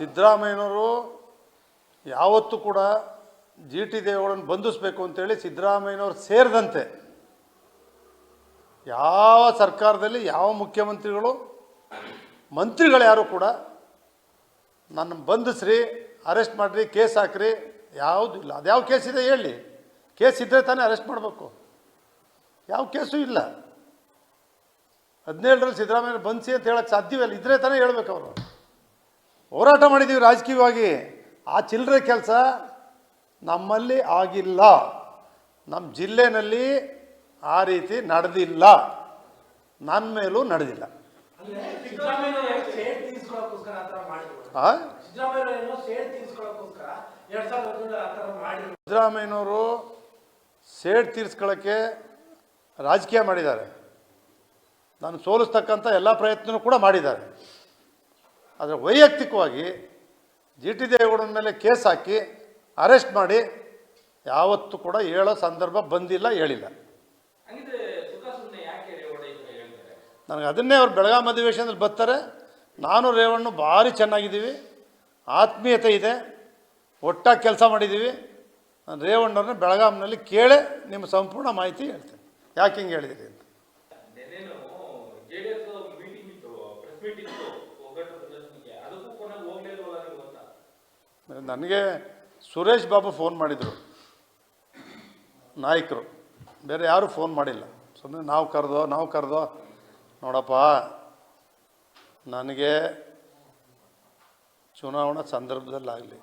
ಸಿದ್ದರಾಮಯ್ಯನವರು ಯಾವತ್ತೂ ಕೂಡ ಜಿ ಟಿ ದೇವೇಗೌಡನ ಬಂಧಿಸ್ಬೇಕು ಅಂತೇಳಿ ಸಿದ್ದರಾಮಯ್ಯನವರು ಸೇರಿದಂತೆ ಯಾವ ಸರ್ಕಾರದಲ್ಲಿ ಯಾವ ಮುಖ್ಯಮಂತ್ರಿಗಳು, ಮಂತ್ರಿಗಳು ಯಾರು ಕೂಡ ನನ್ನ ಬಂಧಿಸ್ರಿ, ಅರೆಸ್ಟ್ ಮಾಡಿರಿ, ಕೇಸ್ ಹಾಕ್ರಿ, ಯಾವುದು ಇಲ್ಲ. ಅದು ಯಾವ ಕೇಸ್ ಇದೆ ಹೇಳಿ. ಕೇಸ್ ಇದ್ದರೆ ತಾನೇ ಅರೆಸ್ಟ್ ಮಾಡಬೇಕು. ಯಾವ ಕೇಸು ಇಲ್ಲ. ಹದಿನೇಳರಲ್ಲಿ ಸಿದ್ದರಾಮಯ್ಯ ಬಂಧಿಸಿ ಅಂತ ಹೇಳಕ್ಕೆ ಸಾಧ್ಯವಿಲ್ಲ ಇದ್ರೆ ತಾನೇ ಹೇಳ್ಬೇಕು ಅವರು. ಹೋರಾಟ ಮಾಡಿದ್ದೀವಿ ರಾಜಕೀಯವಾಗಿ. ಆ ಚಿಲ್ಲರೆ ಕೆಲಸ ನಮ್ಮಲ್ಲಿ ಆಗಿಲ್ಲ. ನಮ್ಮ ಜಿಲ್ಲೆನಲ್ಲಿ ಆ ರೀತಿ ನಡೆದಿಲ್ಲ. ನನ್ನ ಮೇಲೂ ನಡೆದಿಲ್ಲ. ಸಿದ್ದರಾಮಯ್ಯನವರು ಸೇಡ್ ತೀರಿಸ್ಕೊಳ್ಳೋಕ್ಕೆ ರಾಜಕೀಯ ಮಾಡಿದ್ದಾರೆ. ನಾನು ಸೋಲಿಸ್ತಕ್ಕಂಥ ಎಲ್ಲ ಪ್ರಯತ್ನವೂ ಕೂಡ ಮಾಡಿದ್ದಾರೆ. ಆದರೆ ವೈಯಕ್ತಿಕವಾಗಿ ಜಿ ಟಿ ದೇವೇಗೌಡನ ಮೇಲೆ ಕೇಸ್ ಹಾಕಿ ಅರೆಸ್ಟ್ ಮಾಡಿ ಯಾವತ್ತೂ ಕೂಡ ಹೇಳೋ ಸಂದರ್ಭ ಬಂದಿಲ್ಲ ಹೇಳಿಲ್ಲ. ನನಗೆ ಅದನ್ನೇ ಅವ್ರು ಬೆಳಗಾಂ ಅಧಿವೇಶನದಲ್ಲಿ ಬರ್ತಾರೆ. ನಾನು ರೇವಣ್ಣು ಭಾರಿ ಚೆನ್ನಾಗಿದ್ದೀವಿ. ಆತ್ಮೀಯತೆ ಇದೆ. ಒಟ್ಟಾಗಿ ಕೆಲಸ ಮಾಡಿದ್ದೀವಿ. ನಾನು ರೇವಣ್ಣವ್ರನ್ನ ಬೆಳಗಾಂನಲ್ಲಿ ಕೇಳೆ ನಿಮ್ಮ ಸಂಪೂರ್ಣ ಮಾಹಿತಿ ಹೇಳ್ತೇನೆ. ಯಾಕೆ ಹಿಂಗೆ ಹೇಳಿದಿರಿ ಅಂತ? ನನಗೆ ಸುರೇಶ್ ಬಾಬು ಫೋನ್ ಮಾಡಿದರು. ನಾಯಕರು. ಬೇರೆ ಯಾರೂ ಫೋನ್ ಮಾಡಿಲ್ಲ. ಸುಮ್ಮನೆ ನಾವು ಕರೆದೋ ನಾವು ಕರೆದೋ. ನೋಡಪ್ಪ, ನನಗೆ ಚುನಾವಣಾ ಸಂದರ್ಭದಲ್ಲಾಗಲಿ,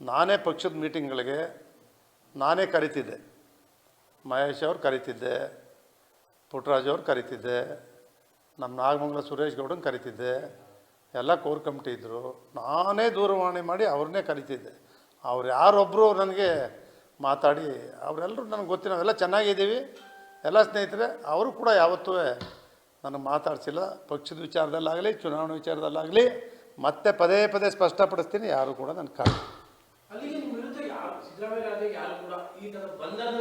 ನಾನೇ ಪಕ್ಷದ ಮೀಟಿಂಗ್ಗಳಿಗೆ ನಾನೇ ಕರಿತಿದ್ದೆ. ಮಹೇಶ್ ಅವ್ರು ಕರಿತಿದ್ದೆ ಪುಟ್ಟರಾಜ್ ಅವ್ರು ಕರಿತಿದ್ದೆ, ನಮ್ಮ ನಾಗಮಂಗಲ ಸುರೇಶ್ ಗೌಡನ್ ಕರಿತಿದ್ದೆ. ಎಲ್ಲ ಕೋರ್ ಕಮಿಟಿ ಇದ್ದರು ನಾನೇ ದೂರವಾಣಿ ಮಾಡಿ ಅವ್ರನ್ನೇ ಕರಿತಿದ್ದೆ. ಅವ್ರು ಯಾರೊಬ್ಬರು ನನಗೆ ಮಾತಾಡಿ ಅವರೆಲ್ಲರೂ ನನಗೆ ಗೊತ್ತಿ ನಾವೆಲ್ಲ ಚೆನ್ನಾಗಿದ್ದೀವಿ. ಎಲ್ಲ ಸ್ನೇಹಿತರೆ ಅವರು ಕೂಡ ಯಾವತ್ತೂ ನನಗೆ ಮಾತಾಡಿಸಿಲ್ಲ. ಪಕ್ಷದ ವಿಚಾರದಲ್ಲಾಗಲಿ ಚುನಾವಣೆ ವಿಚಾರದಲ್ಲಾಗಲಿ ಮತ್ತೆ ಪದೇ ಪದೇ ಸ್ಪಷ್ಟಪಡಿಸ್ತೀನಿ ಯಾರು ಕೂಡ ನನ್ನ ಕಾರಣ ಬಂಧನದ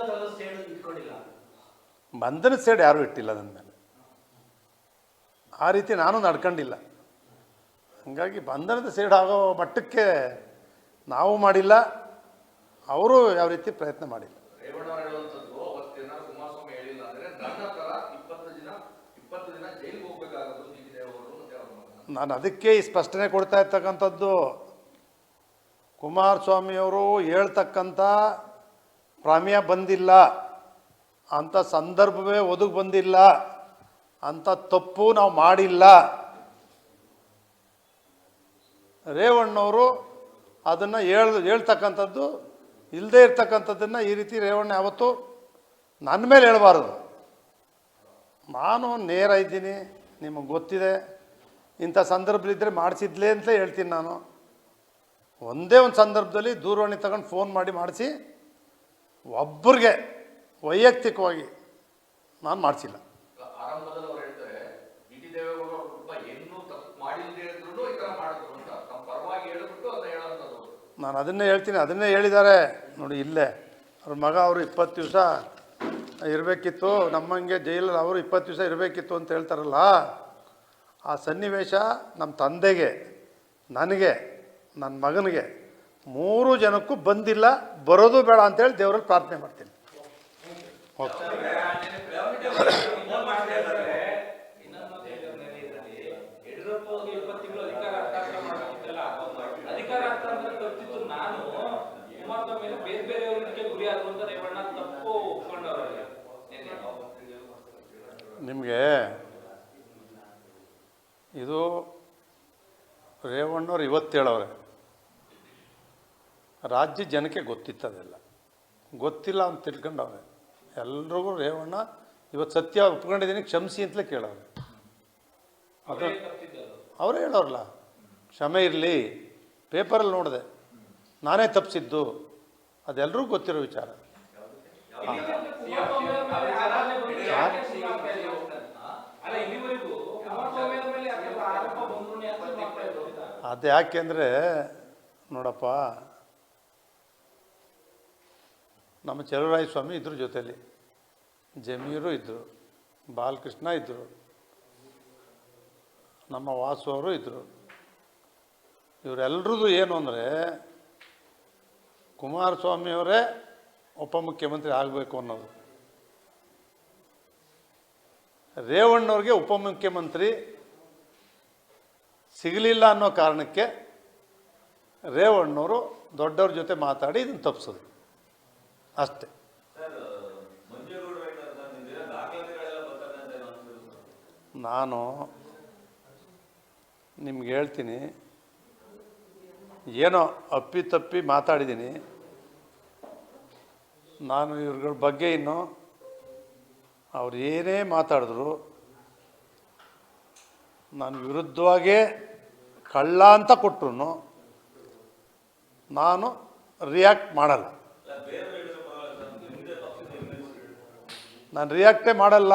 ಬಂಧನ ಸೇಡ್ ಯಾರೂ ಇಟ್ಟಿಲ್ಲ ನನ್ನ ಮೇಲೆ. ಆ ರೀತಿ ನಾನು ನಡ್ಕೊಂಡಿಲ್ಲ. ಹಾಗಾಗಿ ಬಂಧನದ ಸೇಡ್ ಆಗೋ ಮಟ್ಟಕ್ಕೆ ನಾವು ಮಾಡಿಲ್ಲ ಅವರು ಯಾವ ರೀತಿ ಪ್ರಯತ್ನ ಮಾಡಿಲ್ಲ. ನಾನು ಅದಕ್ಕೆ ಈ ಸ್ಪಷ್ಟನೆ ಕೊಡ್ತಾ ಇರ್ತಕ್ಕಂಥದ್ದು ಕುಮಾರಸ್ವಾಮಿಯವರು ಹೇಳ್ತಕ್ಕಂಥ ಪ್ರಾಮ್ಯ ಬಂದಿಲ್ಲ ಅಂಥ ಸಂದರ್ಭವೇ ಒದಗಿ ಬಂದಿಲ್ಲ ಅಂಥ ತಪ್ಪು ನಾವು ಮಾಡಿಲ್ಲ ರೇವಣ್ಣವರು ಅದನ್ನು ಹೇಳ, ಹೇಳ್ತಕ್ಕಂಥದ್ದು ಇಲ್ಲದೇ ಇರ್ತಕ್ಕಂಥದ್ದನ್ನು ಈ ರೀತಿ ರೇವಣ್ಣ ಯಾವತ್ತು ನನ್ನ ಮೇಲೆ ಹೇಳಬಾರ್ದು. ನಾನು ನೇರ ಇದ್ದೀನಿ, ನಿಮಗೆ ಗೊತ್ತಿದೆ, ಇಂಥ ಸಂದರ್ಭದಲ್ಲಿದ್ದರೆ ಮಾಡಿಸಿದ್ಲೇ ಅಂತ ಹೇಳ್ತೀನಿ ನಾನು. ಒಂದೇ ಒಂದು ಸಂದರ್ಭದಲ್ಲಿ ದೂರವಾಣಿ ತಗೊಂಡು ಫೋನ್ ಮಾಡಿ ಮಾಡಿಸಿ ಒಬ್ಬರಿಗೆ ವೈಯಕ್ತಿಕವಾಗಿ ನಾನು ಮಾಡಿಸಿಲ್ಲ ಆರಂಭದಲ್ಲಿ ಅವ್ರು ಹೇಳ್ತಾರೆ ಡಿ ಟಿ ದೇವೇಗೌಡರು ಅವ್ರ ಕುಟುಂಬ ಏನೂ ತಪ್ಪು ಮಾಡಿಲ್ಲದೆ ಇದ್ರು ಈ ತರ ಮಾಡಿದ್ರು ಅಂತ ತಮ್ಮ ಪರವಾಗಿ ಹೇಳ್ಬಿಟ್ಟು ಅದನ್ನ ಹೇಳೋಂಥದ್ದು ನಾನು ಅದನ್ನೇ ಹೇಳ್ತೀನಿ, ಅದನ್ನೇ ಹೇಳಿದ್ದಾರೆ. ನೋಡಿ, ಇಲ್ಲೇ. ಅವ್ರ ಮಗ ಅವರು ಇಪ್ಪತ್ತು ದಿವಸ ಇರಬೇಕಿತ್ತು. ನಮ್ಮಂಗೆ ಜೈಲಲ್ಲಿ ಅವರು ಇಪ್ಪತ್ತು ದಿವಸ ಇರಬೇಕಿತ್ತು ಅಂತ ಹೇಳ್ತಾರಲ್ಲ, ಆ ಸನ್ನಿವೇಶ ನಮ್ಮ ತಂದೆಗೆ, ನನಗೆ, ನನ್ನ ಮಗನಿಗೆ ಮೂರು ಜನಕ್ಕೂ ಬಂದಿಲ್ಲ, ಬರೋದು ಬೇಡ ಅಂತೇಳಿ ದೇವರಲ್ಲಿ ಪ್ರಾರ್ಥನೆ ಮಾಡ್ತೀನಿ. ಓಕೆ. ನಿಮಗೆ ಇದು ರೇವಣ್ಣವ್ರು ಇವತ್ತೇಳವ್ರೆ ರಾಜ್ಯ ಜನಕ್ಕೆ ಗೊತ್ತಿತ್ತದೆಲ್ಲ ಗೊತ್ತಿಲ್ಲ ಅಂತ ತಿಳ್ಕೊಂಡವ್ರೆ. ಎಲ್ರಿಗೂ ರೇವಣ್ಣ ಇವತ್ತು ಸತ್ಯ ಒಪ್ಕೊಂಡಿದ್ದೀನಿ, ಕ್ಷಮಿಸಿ ಅಂತಲೇ ಕೇಳವ್ರೆ. ಅದು ಅವರೇ ಹೇಳೋರಲ್ಲ ಕ್ಷಮೆ ಇರಲಿ. ಪೇಪರಲ್ಲಿ ನೋಡಿದೆ. ನಾನೇ ತಪ್ಪಿಸಿದ್ದು ಅದೆಲ್ಲರಿಗೂ ಗೊತ್ತಿರೋ ವಿಚಾರ ಅಲ್ಲ ಇಲ್ಲಿವರೆಗೂ ಕುಮಾರಸ್ವಾಮಿ ಅವ್ರ ಮೇಲೆ ಯಾಕೆ ಆರೋಪ ಬಂದ್ರು ಯಾಕೆ ಮಾಡ್ತಾ ಇದ್ರು ಅಂತ ಅದು ಯಾಕೆಂದರೆ ನೋಡಪ್ಪ, ನಮ್ಮ ಚಲುವರಾಯ ಸ್ವಾಮಿ ಇದ್ರ ಜೊತೆಯಲ್ಲಿ. ಜಮೀರು ಇದ್ದರು ಬಾಲಕೃಷ್ಣ ಇದ್ದರು ನಮ್ಮ ವಾಸು ಅವರು ಇದ್ದರು ಇವರೆಲ್ರದ್ದು ಏನು ಅಂದರೆ ಕುಮಾರಸ್ವಾಮಿಯವರೇ ಉಪಮುಖ್ಯಮಂತ್ರಿ ಆಗಬೇಕು ಅನ್ನೋದು. ರೇವಣ್ಣವ್ರಿಗೆ ಉಪಮುಖ್ಯಮಂತ್ರಿ ಸಿಗಲಿಲ್ಲ ಅನ್ನೋ ಕಾರಣಕ್ಕೆ ರೇವಣ್ಣವರು ದೊಡ್ಡವ್ರ ಜೊತೆ ಮಾತಾಡಿ ಇದನ್ನು ತಪ್ಪಿಸೋದು. ಅಷ್ಟೇ. ನಾನು ನಿಮ್ಗೆ ಹೇಳ್ತೀನಿ. ಏನೋ ಅಪ್ಪಿತಪ್ಪಿ ಮಾತಾಡಿದ್ದೀನಿ. ನಾನು ಇವ್ರಗಳ ಬಗ್ಗೆ ಇನ್ನು ಅವ್ರು ಏನೇ ಮಾತಾಡಿದ್ರು ನಾನು ವಿರುದ್ಧವಾಗೇ ಕಳ್ಳ ಅಂತ ಕೊಟ್ಟರು ನಾನು ರಿಯಾಕ್ಟ್ ಮಾಡಲ್ಲ. ನಾನು ರಿಯಾಕ್ಟೇ ಮಾಡಲ್ಲ.